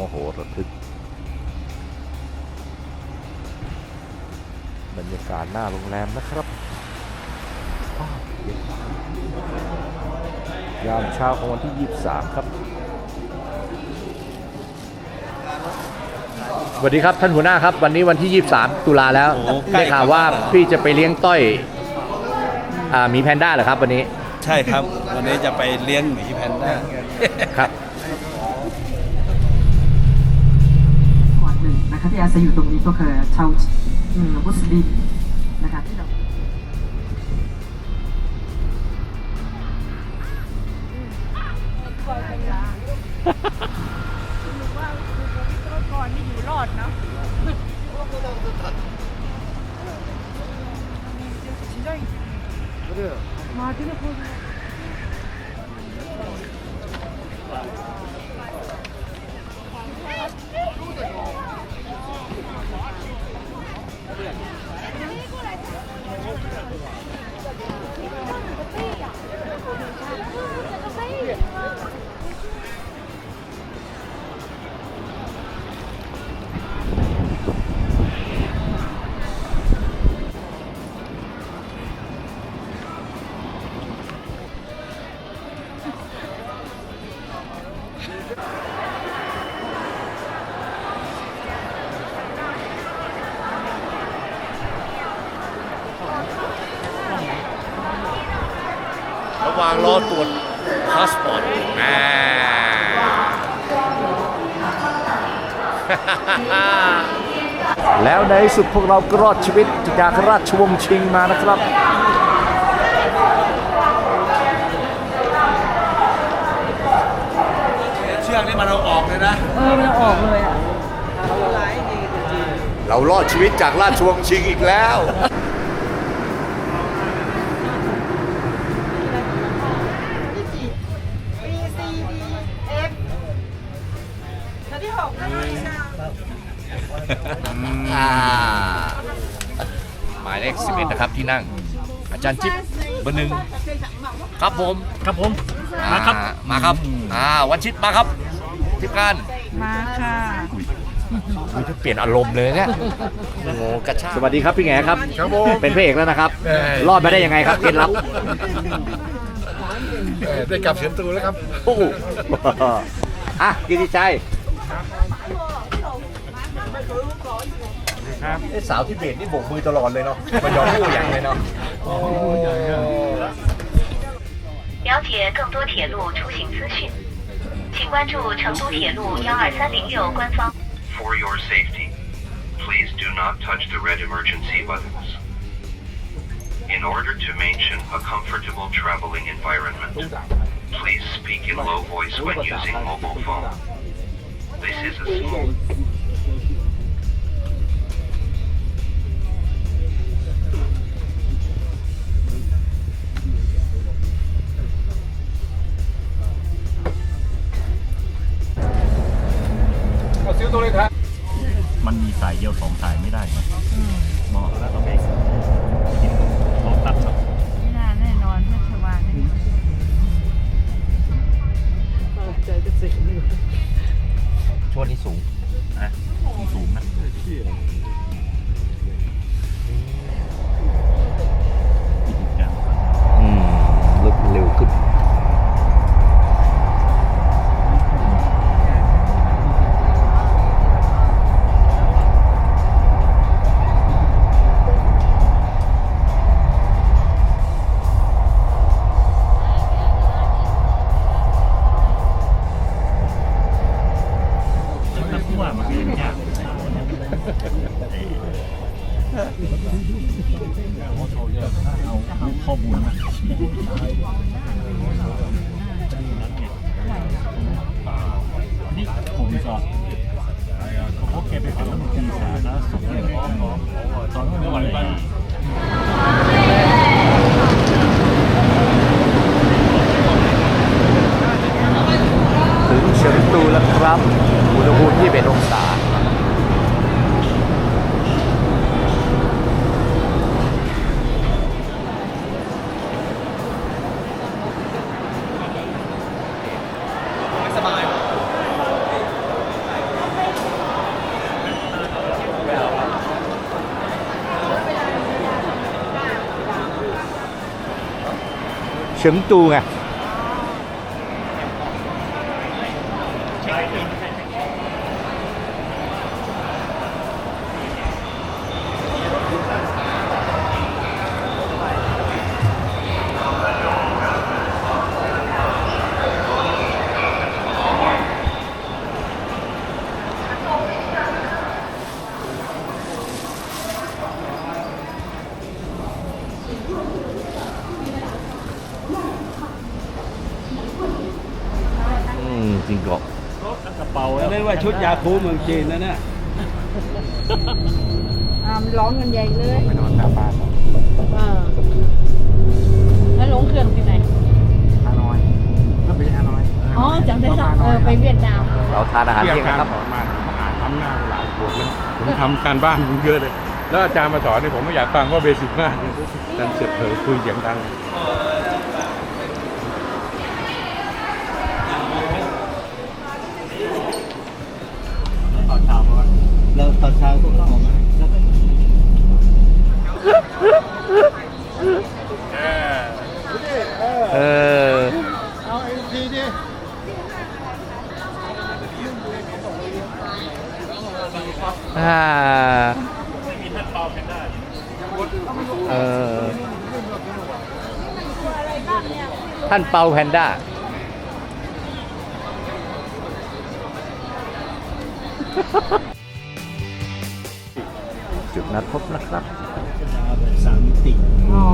โมโหระทึก บรรยากาศหน้าโรงแรมนะครับอ้าวเย็นยามเช้าของวันที่ 23 ครับ สวัสดีครับท่านหัวหน้าครับ วันนี้วันที่ 23 ตุลาแล้วโอ้ใกล้ได้ข่าวว่าพี่จะไปเลี้ยงต้อยอ่าหมีแพนด้าเหรอครับวันนี้ ใช่ครับ วันนี้จะไปเลี้ยงหมีแพนด้าครับส่ว นหนึ่งนะคะที่อาศัยอยู่ตรงนี้ก็คือชาวอืมมุสลิมนะคะที่เราก่อนนี่อยู่รอดเนาะมาที่นี่พูดางรอตรวจพาสปอร์ตอ่าแล้วในที่สุดพวกเราก็รอดชีวิตจากราชวงศ์ชิงมานะครับ เชือกนี่มันเอาออกเลยนะ เออมันออกเลยอะ เรารอดชีวิตจากราชวงศ์ชิงอีกแล้ว อ่าหมายเลข11นะครับที่นั่ง อาจารย์จิ๊บเบอร์หนึ่งครับผมครับผม มาครับ อ่มาครับอ่าวันชิดมาครับทิพการมาค่ะมันจะเปลี่ยนอารมณ์เลยเนี่ยโอ้โหกระชากสวัสดีครับพี่แง่ครับ ครับผม เป็นพระเอกแล้วนะครับรอดมาได้ยังไงครับเคล็ดลับเอ่อได้กลับเสียนตูแล้วครับ โอ้โหอะกิติชัย ครับไอ้สาวที่เบสนี่โบกมือตลอดเลยเนาะมันยอมพูดอย่างเลยเนาะ 了解更多铁路出行资讯，请关注成都铁路幺二三零六官方。 For your safety, please do not touch the red emergency buttons. In order to maintain a comfortable traveling environment, please speak in low voice when using mobile phone. This is a smooth มันมีสายเดียวสองสายไม่ได้ครับเหมาะ เอาเอาข้อมูลมานี่ผมก็ผมก็แกไปเป็นรัฐมนตรีสาธารณสุขตอนเมื่อวันวันถึงเฉิงตูแล้วครับ อุณหภูมิ21องศา สบาย เฉิง ตูไงอืมจริงก็กระเป๋าเรียกว่าชุดยาคูเมืองจีนนะเนี่ยอ่ามันร้องกันใหญ่เลย ไปนอนตาบ้านเออแล้วลงเครื่องที่ไหน ฮานอยก็ไปฮานอยอ๋อจำได้ละเออไปเวียดนาม เราทานอาหารเที่ยงเที่ยงกันนะครับมาอ่านทำหน้าหลายปวดมันผมทำการบ้านเยอะเลย แล้วอาจารย์มาสอนเนี่ยผมไม่อยากฟังว่าเบสิกมากนั่นเสือกเผลอคุยเสียงดัง ตอนเช้าเพราะว่า แล้ว ตอนเช้าพวกเราออกมาแล้วก็เออ เอาเอ็มพีดิอ่าเออท่านเปาแพนด้า จุดนัดพบนะครับสามมิติอ๋อ